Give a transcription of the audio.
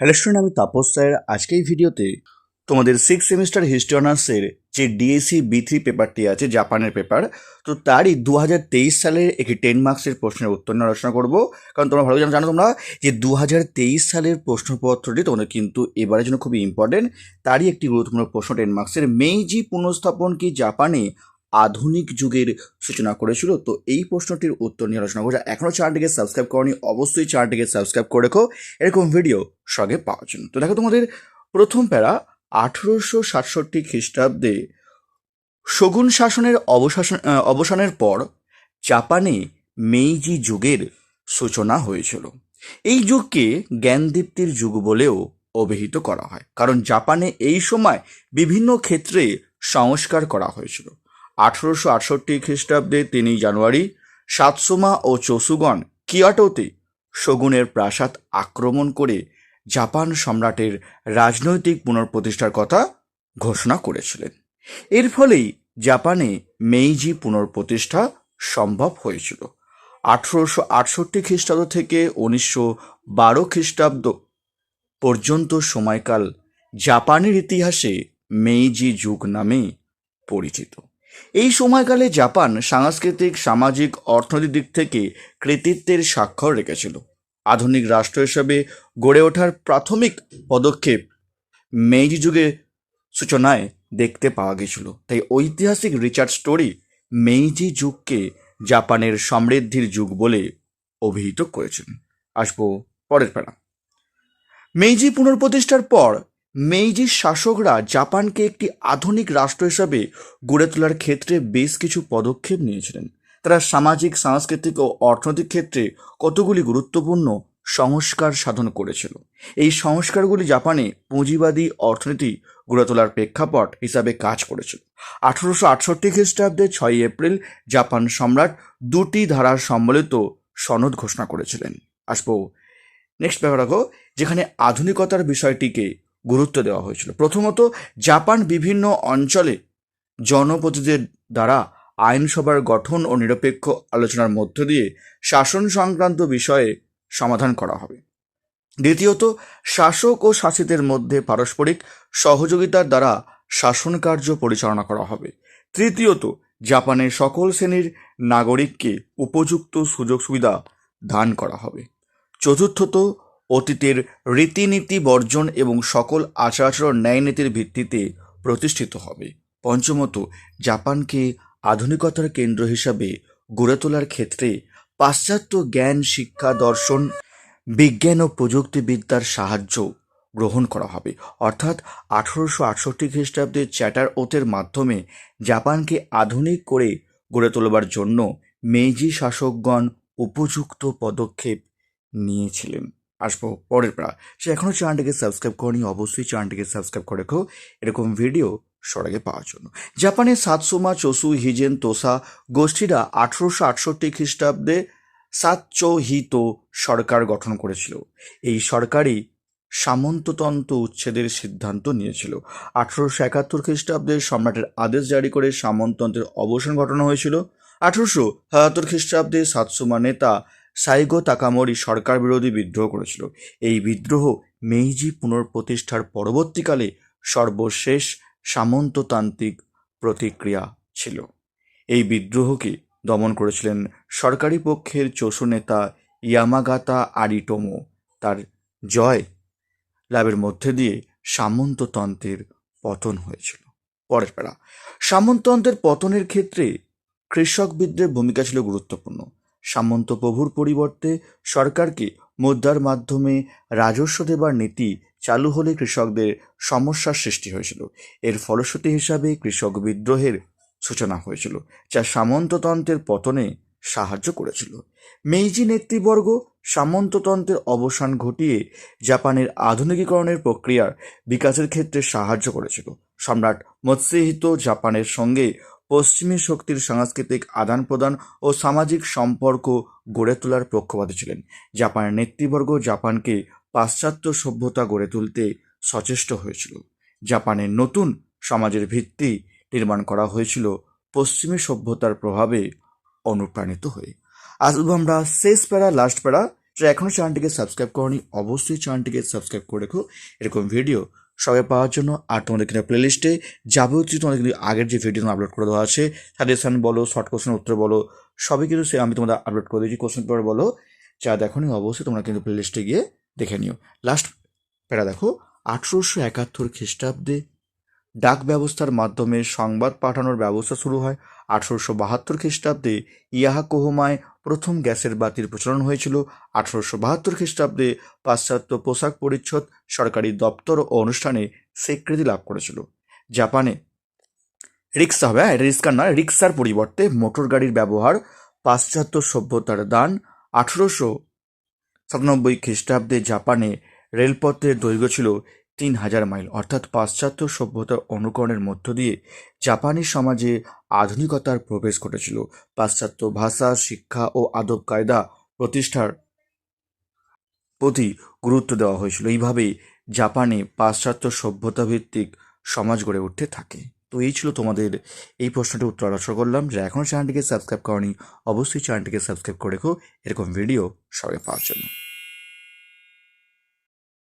Hello student আমি Tapas sir. আজকে এই ভিডিওতে তোমাদের সিক্স সেমিস্টার হিস্ট্রি অনার্সের যে ডিএসসি বি থ্রি পেপারটি আছে জাপানের পেপার তো তারই দু হাজার তেইশ সালের একটি টেন মার্কসের প্রশ্নের উত্তর নিয়ে আলোচনা করব। কারণ তোমরা ভালো জানো তোমরা যে দু হাজার তেইশ সালের প্রশ্নপত্রটি তোমাদের কিন্তু এবারের জন্য খুবই ইম্পর্টেন্ট তারই একটি গুরুত্বপূর্ণ প্রশ্ন টেন মার্কসের মেইজি পুনঃস্থাপন কি জাপানে আধুনিক যুগের সূচনা করেছিল। তো এই প্রশ্নটির উত্তর নিয়ে আলোচনা করব। এখনও চ্যানেলটিকে সাবস্ক্রাইব করনি, অবশ্যই চ্যানেলটিকে সাবস্ক্রাইব করে রেখো। এরকম ভিডিও সঙ্গে পাওয়ার জন্য। তো দেখো তোমাদের প্রথম প্যারা, আঠেরোশো সাতষট্টি খ্রিস্টাব্দে শগুন শাসনের অবশাসন অবসানের পর জাপানে মেইজি যুগের সূচনা হয়েছিল। এই যুগকে জ্ঞানদীপ্তির যুগ বলেও অভিহিত করা হয়। কারণ জাপানে এই সময় বিভিন্ন ক্ষেত্রে সংস্কার করা হয়েছিল। আঠেরোশো আটষট্টি খ্রিস্টাব্দে তিনই জানুয়ারি সাতসুমা ও চসুগণ কিয়াটোতে শগুনের প্রাসাদ আক্রমণ করে জাপান সম্রাটের রাজনৈতিক পুনঃপ্রতিষ্ঠার কথা ঘোষণা করেছিলেন। এর ফলেই জাপানে মেইজি পুনঃপ্রতিষ্ঠা সম্ভব হয়েছিল। আঠেরোশো আটষট্টি খ্রিস্টাব্দ থেকে উনিশশো বারো খ্রিস্টাব্দ পর্যন্ত সময়কাল জাপানের ইতিহাসে মেইজি যুগ নামে পরিচিত। এই সময়কালে জাপান সাংস্কৃতিক, সামাজিক, অর্থনৈতিক দিক থেকে কৃতিত্বের স্বাক্ষর রেখেছিল। আধুনিক রাষ্ট্র হিসেবে গড়ে ওঠার প্রাথমিক পদক্ষেপ মেইজি যুগে সূচনায় দেখতে পাওয়া গেছিল। তাই ঐতিহাসিক রিচার্ড স্টোরি মেইজি যুগকে জাপানের সমৃদ্ধির যুগ বলে অভিহিত করেছেন। আসব পরের প্যারা মেইজি পুনর্প্রতিষ্ঠার পর মেইজির শাসকরা জাপানকে একটি আধুনিক রাষ্ট্র হিসাবে গড়ে তোলার ক্ষেত্রে বেশ কিছু পদক্ষেপ নিয়েছিলেন। তারা সামাজিক, সাংস্কৃতিক ও অর্থনৈতিক ক্ষেত্রে কতগুলি গুরুত্বপূর্ণ সংস্কার সাধন করেছিল। এই সংস্কারগুলি জাপানে পুঁজিবাদী অর্থনীতি গড়ে তোলার প্রেক্ষাপট হিসাবে কাজ করেছিল। আঠারোশো আটষট্টি খ্রিস্টাব্দে ছয় এপ্রিল জাপান সম্রাট দুটি ধারার সম্বলিত সনদ ঘোষণা করেছিলেন। আসব, নেক্সট ব্যাপার রাখো যেখানে আধুনিকতার বিষয়টিকে গুরুত্ব দেওয়া হয়েছিল। প্রথমত, জাপান বিভিন্ন অঞ্চলে জনপ্রতিনিধিদের দ্বারা আইনসভার গঠন ও নিরপেক্ষ আলোচনার মধ্য দিয়ে শাসন সংক্রান্ত বিষয়ে সমাধান করা হবে। দ্বিতীয়ত, শাসক ও শাসিতের মধ্যে পারস্পরিক সহযোগিতার দ্বারা শাসন কার্য পরিচালনা করা হবে। তৃতীয়ত, জাপানের সকল শ্রেণির নাগরিককে উপযুক্ত সুযোগ সুবিধা দান করা হবে। চতুর্থত অতীতের রীতিনীতি বর্জন এবং সকল আচার আচরণ ন্যায় নীতির ভিত্তিতে প্রতিষ্ঠিত হবে। পঞ্চমত, জাপানকে আধুনিকতার কেন্দ্র হিসাবে গড়ে তোলার ক্ষেত্রে পাশ্চাত্য জ্ঞান, শিক্ষা, দর্শন, বিজ্ঞান ও প্রযুক্তিবিদ্যার সাহায্য গ্রহণ করা হবে। অর্থাৎ আঠারোশো আটষট্টি খ্রিস্টাব্দে চ্যাটার ওথের মাধ্যমে জাপানকে আধুনিক করে গড়ে তোলবার জন্য মেজি শাসকগণ উপযুক্ত পদক্ষেপ নিয়েছিলেন। আসব পরের প্রা সে এখনও চ্যানেলটিকে সাবস্ক্রাইব করেনি, অবশ্যই চ্যানেলটিকে সাবস্ক্রাইব করে রেখো। এরকম ভিডিও সর আগে পাওয়ার জন্য। জাপানের সাতসোমা, চসু, হিজেন, তোসা গোষ্ঠীরা আঠেরোশো আটষট্টি খ্রিস্টাব্দে সাতচো হিতো সরকার গঠন করেছিল। এই সরকারই সামন্ততন্ত্র উচ্ছেদের সিদ্ধান্ত নিয়েছিল। আঠেরোশো একাত্তর খ্রিস্টাব্দে সম্রাটের আদেশ জারি করে সামন্ততন্ত্রের অবসান ঘটানো হয়েছিল। আঠেরোশো সাতাত্তর খ্রিস্টাব্দে সাতসুমা নেতা সাইগো তাকামরি সরকার বিরোধী বিদ্রোহ করেছিল। এই বিদ্রোহ মেইজি পুনঃপ্রতিষ্ঠার পরবর্তীকালে সর্বশেষ সামন্ততান্ত্রিক প্রতিক্রিয়া ছিল। এই বিদ্রোহকে দমন করেছিলেন সরকারি পক্ষের চোষু নেতা ইয়ামাগাতা আরিটোমো। তার জয় লাভের মধ্যে দিয়ে সামন্ততন্ত্রের পতন হয়েছিল। পরের প্যারা সামন্ততন্ত্রের পতনের ক্ষেত্রে কৃষক বিদ্রোহের ভূমিকা ছিল গুরুত্বপূর্ণ। সামন্ত প্রভুর পরিবর্তে সরকারকে মুদ্রার মাধ্যমে রাজস্ব দেবার নীতি চালু হলে কৃষকদের সমস্যার সৃষ্টি হয়েছিল। এর ফলশ্রুতি হিসাবে কৃষক বিদ্রোহের সূচনা হয়েছিল, যা সামন্ততন্ত্রের পতনে সাহায্য করেছিল। মেইজি নেতৃবর্গ সামন্ততন্ত্রের অবসান ঘটিয়ে জাপানের আধুনিকীকরণের প্রক্রিয়ার বিকাশের ক্ষেত্রে সাহায্য করেছিল। সম্রাট মৎস্যহিত জাপানের সঙ্গে পশ্চিমী শক্তির সাংস্কৃতিক আদান প্রদান ও সামাজিক সম্পর্ক গড়ে তোলার পক্ষপাতী ছিলেন। জাপানের নেতৃবর্গ জাপানকে পাশ্চাত্য সভ্যতা গড়ে তুলতে সচেষ্ট হয়েছিল। জাপানের নতুন সমাজের ভিত্তি নির্মাণ করা হয়েছিল পশ্চিমী সভ্যতার প্রভাবে অনুপ্রাণিত হয়ে। আসব আমরা শেষ প্যারা লাস্ট প্যারা। তো এখনও চ্যানেলটিকে সাবস্ক্রাইব করনি, অবশ্যই চ্যানেলটিকে সাবস্ক্রাইব করে রেখো। এরকম ভিডিও সবাই পাওয়ার জন্য। আর তোমাদের কিন্তু প্লেলিস্টে যাবতীয় তোমাদের কিন্তু আগের যে ভিডিও আপলোড করে দেওয়া আছে সাজেশন বলো শর্ট কোশ্চেন উত্তর বলো, সবই কিন্তু সে আমি তোমাদের আপলোড করে দিয়েছি কোশ্চেন পেপার বলো, যা দেখো নি অবশ্যই তোমরা কিন্তু প্লেলিস্টে গিয়ে দেখে নিও। লাস্ট প্যারা দেখো, আঠেরোশো একাত্তর খ্রিস্টাব্দে ডাক ব্যবস্থার মাধ্যমে সংবাদ পাঠানোর ব্যবস্থা শুরু হয়। আঠারোশো বাহাত্তর খ্রিস্টাব্দে ইয়াহা কোহমায় প্রথম গ্যাসের বাতির প্রচলন হয়েছিল আঠারোশো বাহাত্তর খ্রিস্টাব্দে। পাশ্চাত্য পোশাক পরিচ্ছদ সরকারি দপ্তর ও অনুষ্ঠানে স্বীকৃতি লাভ করেছিল। জাপানে রিক্সা হবে হ্যাঁ রিক্সা নয়, রিক্সার পরিবর্তে মোটর গাড়ির ব্যবহার, পাশ্চাত্য সভ্যতার দান আঠেরোশো সাতানব্বই খ্রিস্টাব্দে জাপানে রেলপথের দৈর্ঘ্য ছিল তিন হাজার মাইল। অর্থাৎ পাশ্চাত্য সভ্যতার অনুকরণের মধ্য দিয়ে জাপানি সমাজে আধুনিকতার প্রবেশ ঘটেছিল। পাশ্চাত্য ভাষা, শিক্ষা ও আদব কায়দা প্রতিষ্ঠার প্রতি গুরুত্ব দেওয়া হয়েছিল। এইভাবেই জাপানে পাশ্চাত্য সভ্যতা ভিত্তিক সমাজ গড়ে উঠতে থাকে। তো এই ছিল তোমাদের এই প্রশ্নটির উত্তর আলোচনা করলাম। যে এখনও চ্যানেলটিকে সাবস্ক্রাইব করনি, অবশ্যই চ্যানেলটিকে সাবস্ক্রাইব করে রেখো। এরকম ভিডিও সবাই পাওয়ার জন্য।